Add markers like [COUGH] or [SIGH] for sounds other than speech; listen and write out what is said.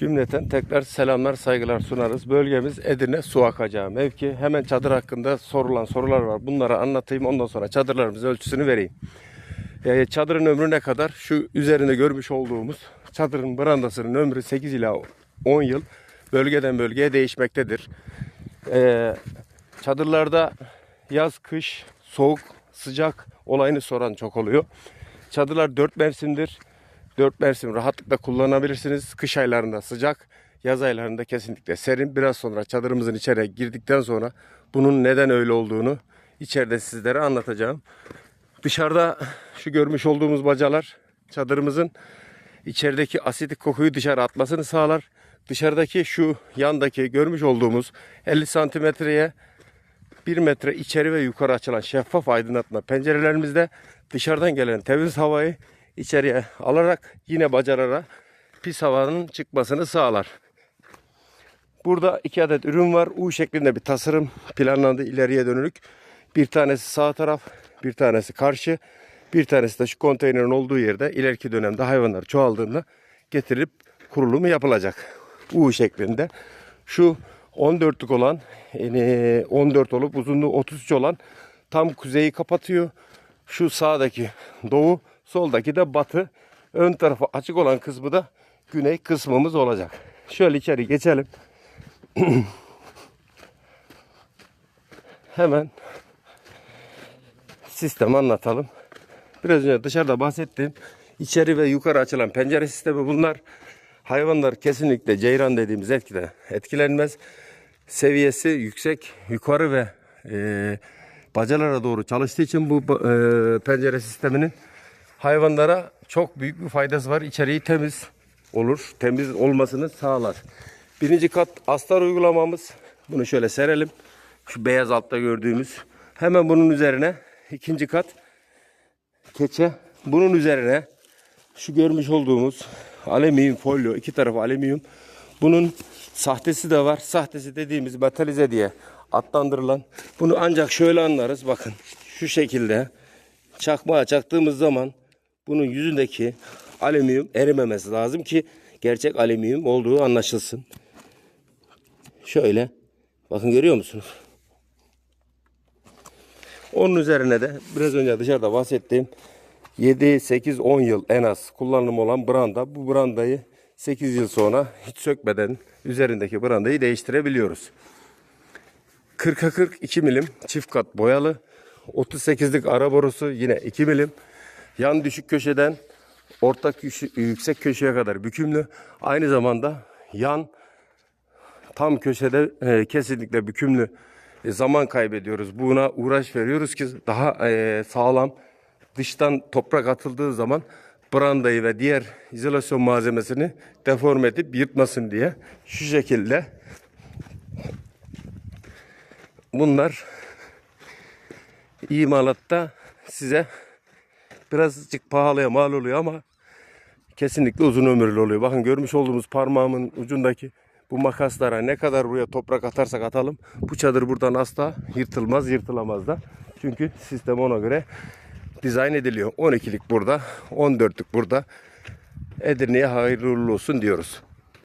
Cümleten tekrar selamlar, saygılar sunarız. Bölgemiz Edirne Su Akacağı mevki. Hemen çadır hakkında sorulan sorular var. Bunları anlatayım ondan sonra çadırlarımızın ölçüsünü vereyim. Ee, çadırın ömrü ne kadar? Şu üzerinde görmüş olduğumuz çadırın brandasının ömrü 8 ila 10 yıl. Bölgeden bölgeye değişmektedir. Ee, çadırlarda yaz, kış, soğuk, sıcak olayını soran çok oluyor. Çadırlar 4 mevsimdir. 4 mevsim rahatlıkla kullanabilirsiniz. Kış aylarında sıcak, yaz aylarında kesinlikle serin. Biraz sonra çadırımızın içeriye girdikten sonra bunun neden öyle olduğunu içeride sizlere anlatacağım. Dışarıda şu görmüş olduğumuz bacalar çadırımızın içerideki asitik kokuyu dışarı atmasını sağlar. Dışarıdaki şu yandaki görmüş olduğumuz 50 santimetreye 1 metre içeri ve yukarı açılan şeffaf aydınlatma pencerelerimizde dışarıdan gelen temiz havayı içeriye alarak yine bacalara pis havanın çıkmasını sağlar. Burada iki adet ürün var. U şeklinde bir tasarım planlandı ileriye dönülük. Bir tanesi sağ taraf, bir tanesi karşı, bir tanesi de şu konteynerin olduğu yerde ileriki dönemde hayvanlar çoğaldığında getirilip kurulumu yapılacak. U şeklinde. Şu 14'lük olan, yani 14 olup uzunluğu 33 olan tam kuzeyi kapatıyor. Şu sağdaki doğu, soldaki de batı. Ön tarafı açık olan kısmı da güney kısmımız olacak. Şöyle içeri geçelim. [CLEARS THROAT] Hemen sistemi anlatalım. Biraz önce dışarıda bahsettiğim içeri ve yukarı açılan pencere sistemi bunlar. Hayvanlar kesinlikle ceyran dediğimiz etkide etkilenmez. Seviyesi yüksek, yukarı ve e, bacalara doğru çalıştığı için bu e, pencere sisteminin hayvanlara çok büyük bir faydası var. İçeriği temiz olur. Temiz olmasını sağlar. Birinci kat astar uygulamamız. Bunu şöyle serelim. Şu beyaz altta gördüğümüz. Hemen bunun üzerine ikinci kat keçe. Bunun üzerine şu görmüş olduğumuz alüminyum folyo. iki tarafı alüminyum. Bunun sahtesi de var. Sahtesi dediğimiz metalize diye adlandırılan. Bunu ancak şöyle anlarız. Bakın şu şekilde çakmağa çaktığımız zaman bunun yüzündeki alüminyum erimemesi lazım ki gerçek alüminyum olduğu anlaşılsın. Şöyle bakın görüyor musunuz? Onun üzerine de biraz önce dışarıda bahsettiğim 7, 8, 10 yıl en az kullanım olan branda. Bu brandayı 8 yıl sonra hiç sökmeden üzerindeki brandayı değiştirebiliyoruz. 40'a 40 2 milim çift kat boyalı. 38'lik ara borusu yine 2 milim. Yan düşük köşeden orta yüksek köşeye kadar bükümlü. Aynı zamanda yan tam köşede e, kesinlikle bükümlü E, zaman kaybediyoruz. Buna uğraş veriyoruz ki daha e, sağlam dıştan toprak atıldığı zaman brandayı ve diğer izolasyon malzemesini deforme edip yırtmasın diye şu şekilde bunlar imalatta size birazcık pahalıya mal oluyor ama kesinlikle uzun ömürlü oluyor. Bakın görmüş olduğumuz parmağımın ucundaki bu makaslara ne kadar buraya toprak atarsak atalım bu çadır buradan asla yırtılmaz yırtılamaz da. Çünkü sistem ona göre dizayn ediliyor. 12'lik burada 14'lük burada. Edirne'ye hayırlı olsun diyoruz.